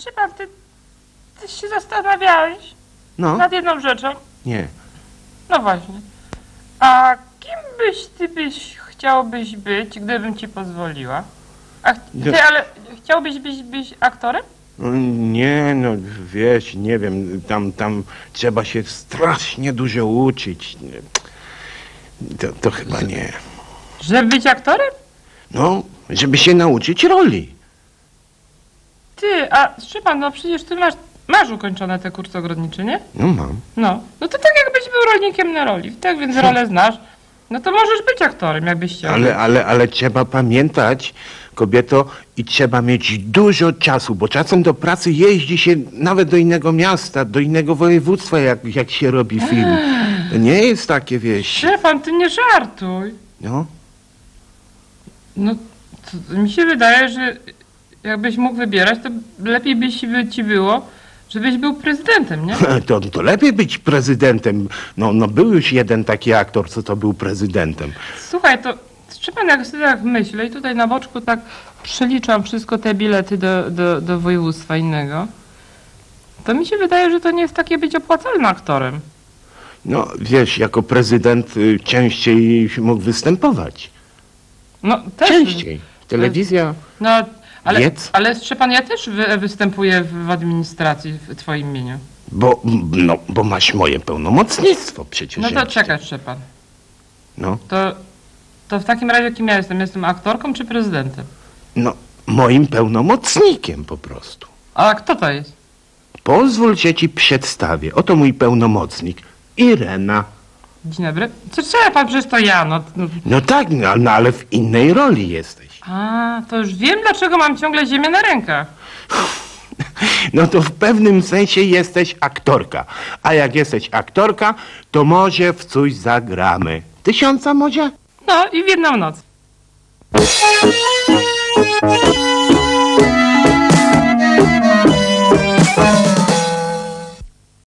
Szczepan, ty, ty się zastanawiałeś No, nad jedną rzeczą? nie. No właśnie. A kim byś ty byś chciałbyś być, gdybym ci pozwoliła? A ch- Nie. ty, ale chciałbyś być, być aktorem? No, Nie, no wiesz, nie wiem, tam, tam trzeba się strasznie dużo uczyć. To, to chyba nie. Żeby być aktorem? No, żeby się nauczyć roli. Ty, a Szczepan, no przecież ty masz, masz ukończone te kursy ogrodnicze, nie? No mam. No. No to tak jakbyś był rolnikiem na roli. Tak więc rolę znasz. No to możesz być aktorem, jakbyś chciał. Ale, ale, ale trzeba pamiętać, kobieto, i trzeba mieć dużo czasu, bo czasem do pracy jeździ się nawet do innego miasta, do innego województwa, jak, jak się robi film. To nie jest takie, wieś. Szczepan, ty nie żartuj. No, No, to mi się wydaje, że jakbyś mógł wybierać, to lepiej by ci, by ci było, żebyś był prezydentem, nie? to, to lepiej być prezydentem. No, no był już jeden taki aktor, co to był prezydentem. Słuchaj, to Szczepan, jak sobie tak myślę i tutaj na boczku tak przeliczam wszystko te bilety do, do, do województwa innego, to mi się wydaje, że to nie jest takie być opłacalnym aktorem. No, wiesz, jako prezydent y, częściej mógł występować. No, też. Częściej. Telewizja. No, ale, Biec? ale Szczepan, ja też wy, występuję w, administracji w twoim imieniu. Bo, no, bo masz moje pełnomocnictwo przecież. No to czekaj, Szczepan. No, To, to w takim razie kim ja jestem? Jestem aktorką czy prezydentem? no, moim pełnomocnikiem po prostu. A kto to jest? Pozwól ci przedstawię. Oto mój pełnomocnik. Irena. Dzień dobry. Co trzeba pan, przecież to ja, no. no. No tak, no, no ale w innej roli jesteś. A, to już wiem, dlaczego mam ciągle ziemię na rękach. No to w pewnym sensie jesteś aktorka. A jak jesteś aktorka, to może w coś zagramy. Tysiąca może? No i w jedną noc.